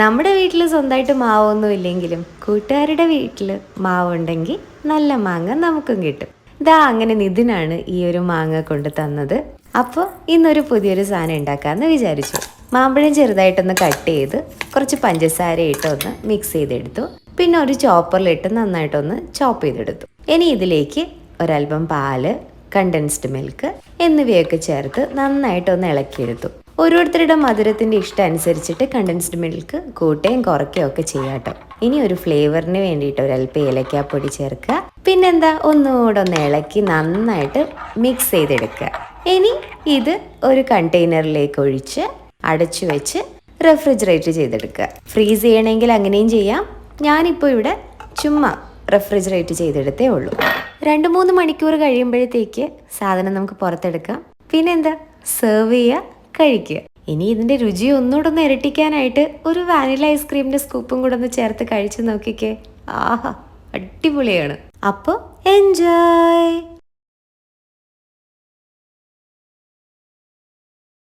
നമ്മുടെ വീട്ടിൽ സ്വന്തമായിട്ട് മാവൊന്നും ഇല്ലെങ്കിലും കൂട്ടുകാരുടെ വീട്ടിൽ മാവുണ്ടെങ്കിൽ നല്ല മാങ്ങ നമുക്കും കിട്ടും. ഇതാ അങ്ങനെ നിതിനാണ് ഈ ഒരു മാങ്ങ കൊണ്ട് തന്നത്. അപ്പോൾ ഇന്നൊരു പുതിയൊരു സാധനം ഉണ്ടാക്കാമെന്ന് വിചാരിച്ചു. മാമ്പഴം ചെറുതായിട്ടൊന്ന് കട്ട് ചെയ്ത് കുറച്ച് പഞ്ചസാര ഇട്ടൊന്ന് മിക്സ് ചെയ്തെടുത്തു. പിന്നെ ഒരു ചോപ്പറിലിട്ട് നന്നായിട്ടൊന്ന് ചോപ്പ് ചെയ്തെടുത്തു. ഇനി ഇതിലേക്ക് ഒരൽപം പാൽ കണ്ടൻസ്ഡ് മിൽക്ക് എന്നിവയൊക്കെ ചേർത്ത് നന്നായിട്ടൊന്ന് ഇളക്കിയെടുത്തു. ഓരോരുത്തരുടെ മധുരത്തിന്റെ ഇഷ്ടം അനുസരിച്ചിട്ട് കണ്ടൻസ്ഡ് മിൽക്ക് കൂട്ടുകയും കുറയ്ക്കുകയും ഒക്കെ ചെയ്യാട്ടോ ഇനി ഒരു ഫ്ലേവറിന് വേണ്ടിയിട്ട് ഒരല്പം ഏലക്കാപ്പൊടി ചേർക്കുക. പിന്നെന്താ? ഒന്നുകൂടെ ഒന്ന് ഇളക്കി നന്നായിട്ട് മിക്സ് ചെയ്തെടുക്കുക. ഇനി ഇത് ഒരു കണ്ടെയ്നറിലേക്ക് ഒഴിച്ച് അടച്ചു വെച്ച് റെഫ്രിജറേറ്റ് ചെയ്തെടുക്കുക. ഫ്രീസ് ചെയ്യണമെങ്കിൽ അങ്ങനെയും ചെയ്യാം. ഞാനിപ്പോൾ ഇവിടെ ചുമ്മാ റെഫ്രിജറേറ്റ് ചെയ്തെടുത്തേ ഉള്ളൂ. രണ്ട് മൂന്ന് മണിക്കൂർ കഴിയുമ്പോഴത്തേക്ക് സാധനം നമുക്ക് പുറത്തെടുക്കാം. പിന്നെന്താ? സെർവ് ചെയ്യുക. കഴിക്കുക ഇനി ഇതിന്റെ രുചി ഒന്നുകൂടെ ഒന്ന് ഇരട്ടിക്കാനായിട്ട് ഒരു വാനില ഐസ്ക്രീമിന്റെ സ്കൂപ്പും കൂടെ ഒന്ന് ചേർത്ത് കഴിച്ചു നോക്കിക്കേ. ആഹാ അടിപൊളിയാണ്. അപ്പോൾ എൻജോയ്!